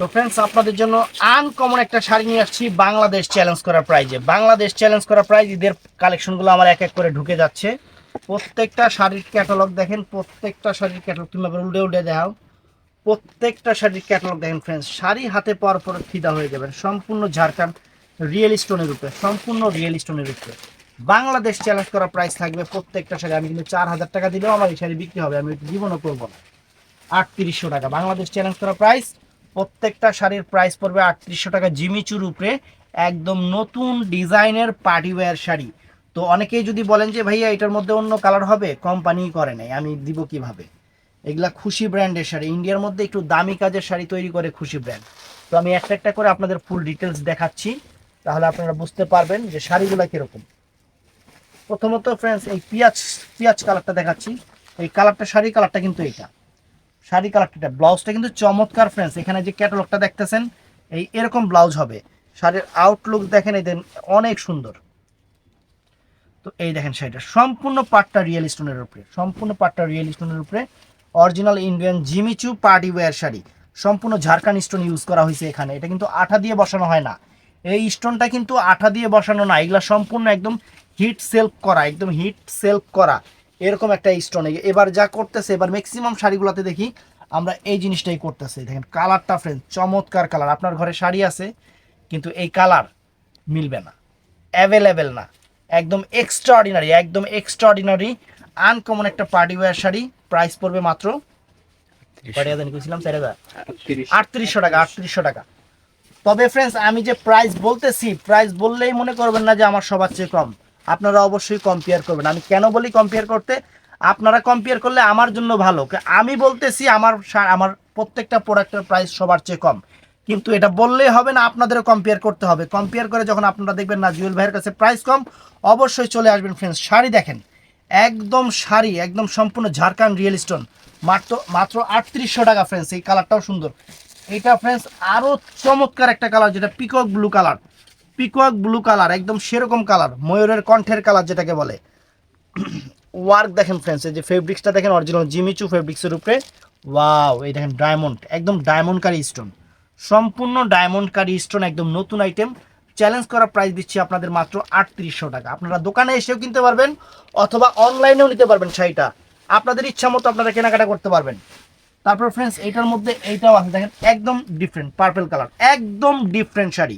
তো ফ্রেন্ডস আপনাদের জন্য আনকমন একটা শাড়ি নিয়ে আসছি, বাংলাদেশ চ্যালেঞ্জ করা প্রাইজে বাংলাদেশ চ্যালেঞ্জ করা প্রাইজ ঈদের কালেকশনগুলো আমার এক এক করে ঢুকে যাচ্ছে। প্রত্যেকটা শাড়ির ক্যাটালগ দেখেন, প্রত্যেকটা শাড়ির ক্যাটালগ তুমি আবার উল্টে উল্টে দেখাও। প্রত্যেকটা শাড়ির ক্যাটালগ দেখেন ফ্রেন্ডস শাড়ি হাতে পাওয়ার পর ফিদা হয়ে যাবেন। সম্পূর্ণ ঝাড়খণ্ড রিয়েল স্টোনের উপরে, সম্পূর্ণ রিয়েল স্টোনের উপরে। বাংলাদেশ চ্যালেঞ্জ করা প্রাইস থাকবে প্রত্যেকটা শাড়ি। আমি কিন্তু চার হাজার টাকা দিলেও আমার এই শাড়ি বিক্রি হবে, আমি জীবনও করব না। আটত্রিশশো টাকা। বাংলাদেশ চ্যালেঞ্জ করা প্রাইস প্রত্যেকটা শাড়ির প্রাইস পড়বে আটত্রিশশো টাকা জিমিচুর উপরে। একদম নতুন ডিজাইনের পার্টি ওয়্যার শাড়ি। তো অনেকেই যদি বলেন যে, ভাইয়া, এটার মধ্যে অন্য কালার হবে? কোম্পানি করে নাই। আমি দিব কীভাবে? এগুলা খুশি ব্র্যান্ডের শাড়ি। ইন্ডিয়ার মধ্যে একটু দামি কাজের শাড়ি তৈরি করে খুশি ব্র্যান্ড তো আমি একটা একটা করে আপনাদের ফুল ডিটেলস দেখাচ্ছি। তাহলে আপনারা বুঝতে পারবেন যে শাড়িগুলো কীরকম। প্রথমত ফ্রেন্ডস এই পিঁয়াজ পিঁয়াজ কালারটা দেখাচ্ছি। এই কালারটা শাড়ি কালারটা কিন্তু এটা শাড়ি কালারটা, ব্লাউজটা কিন্তু চমৎকার ফ্রেন্ডস এখানে যে ক্যাটালগটা দেখতেছেন, এই এরকম ব্লাউজ হবে। শাড়ির আউটলুক দেখেন, এই দেন, অনেক সুন্দর। তো এই দেখেন শাড়িটা, সম্পূর্ণ পাটটা রিয়েল স্টোনের উপরে, সম্পূর্ণ পাটটা রিয়েল স্টোনের উপরে। Original Indian Jimmy Choo party wear sari, সম্পূর্ণ ঝাড়খান্ড স্টোন ইউজ করা হয়েছে এখানে, এটা কিন্তু আঠা দিয়ে বসানো হয় না। এই স্টোনটা কিন্তু আঠা দিয়ে বসানো না, এগুলা সম্পূর্ণ একদম হিট সেলফ করা, একদম হিট সেলফ করা। এরকম একটা স্টোন এবার যা করতেছে এবার ম্যাক্সিমাম শাড়িগুলোতে দেখি আমরা এই জিনিসটাই করতেছি। দেখেন কালারটা ফ্রেন্ড চমৎকার কালার আপনার ঘরে শাড়ি আছে কিন্তু এই কালার মিলবে না। অ্যাভেলেবেল না। একদম এক্সট্রা অর্ডিনারি একদম এক্সট্রা অর্ডিনারি আনকমন একটা পার্টি ওয়্যার শাড়ি। প্রাইস পড়বে মাত্র কয়টা জানি কইছিলাম? চার হাজার। আটত্রিশশো টাকা আটত্রিশশো টাকা। তবে ফ্রেন্ডস আমি যে প্রাইস বলতেছি প্রাইস বললেই মনে করবেন না যে আমার সবার চেয়ে কম। আপনারা অবশ্যই কম্পেয়ার করবেন। আমি কেন বলি কম্পেয়ার করতে? আপনারা কম্পেয়ার করলে আমার জন্য ভালো। আমি বলতেছি আমার আমার প্রত্যেকটা প্রোডাক্টের প্রাইস সবার চেয়ে কম। কিন্তু এটা বললেই হবে না, আপনাদেরও কম্পেয়ার করতে হবে। কম্পেয়ার করে যখন আপনারা দেখবেন না জুয়েল ভাইয়ের কাছে প্রাইস কম, অবশ্যই চলে আসবেন ফ্রেন্ডস শাড়ি দেখেন। একদম শাড়ি, একদম সম্পূর্ণ ঝাড়খান্ড রিয়েল স্টোন মাত্র মাত্র আটত্রিশশো টাকা ফ্রেন্ডস এই কালারটাও সুন্দর। এটা ফ্রেন্ডস আরও চমৎকার একটা কালার যেটা peacock blue colour peacock blue colour, একদম সেরকম কালার, ময়ূরের কণ্ঠের কালার যেটাকে বলে। ওয়ার্ক দেখেন ফ্রেন্ডস এই যে ফেব্রিক্সটা দেখেন অরিজিনাল জিমিচু ফেব্রিক্সের উপরে। ওয়াও এই দেখেন ডায়মন্ড একদম ডায়মন্ড কারি স্টোন সম্পূর্ণ ডায়মন্ড কারি স্টোন একদম নতুন আইটেম চ্যালেঞ্জ করা প্রাইস দিচ্ছি আপনাদের মাত্র আটত্রিশশো টাকা। আপনারা দোকানে এসেও কিনতে পারবেন, অথবা অনলাইনেও নিতে পারবেন শাড়িটা। আপনাদের ইচ্ছা মতো আপনারা কেনাকাটা করতে পারবেন। তারপর ফ্রেন্ডস এইটার মধ্যে এইটাও আছে। দেখেন, একদম ডিফারেন্ট পার্পেল কালার একদম ডিফারেন্ট শাড়ি।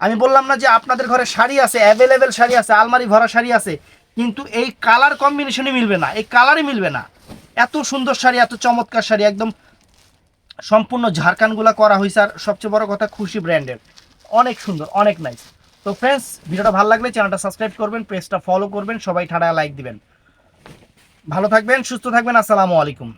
আমি বললাম না যে আপনাদের ঘরে শাড়ি আছে অ্যাভেলেবেল শাড়ি আছে, আলমারি ভরা শাড়ি আছে, কিন্তু এই কালার কম্বিনেশনই মিলবে না, এই কালারই মিলবে না। এত সুন্দর শাড়ি, এত চমৎকার শাড়ি, একদম সম্পূর্ণ ঝাড়খানগুলা করা হয়েছে আর সবচেয়ে বড় কথা খুশি ব্র্যান্ডের অনেক সুন্দর, অনেক নাইস তো ফ্রেন্ডস ভিডিওটা ভালো লাগলে চ্যানেলটা সাবস্ক্রাইব করবেন পেজটা ফলো করবেন, সবাই ঠাডা লাইক দিবেন। ভালো থাকবেন, সুস্থ থাকবেন, আসসালামু আলাইকুম।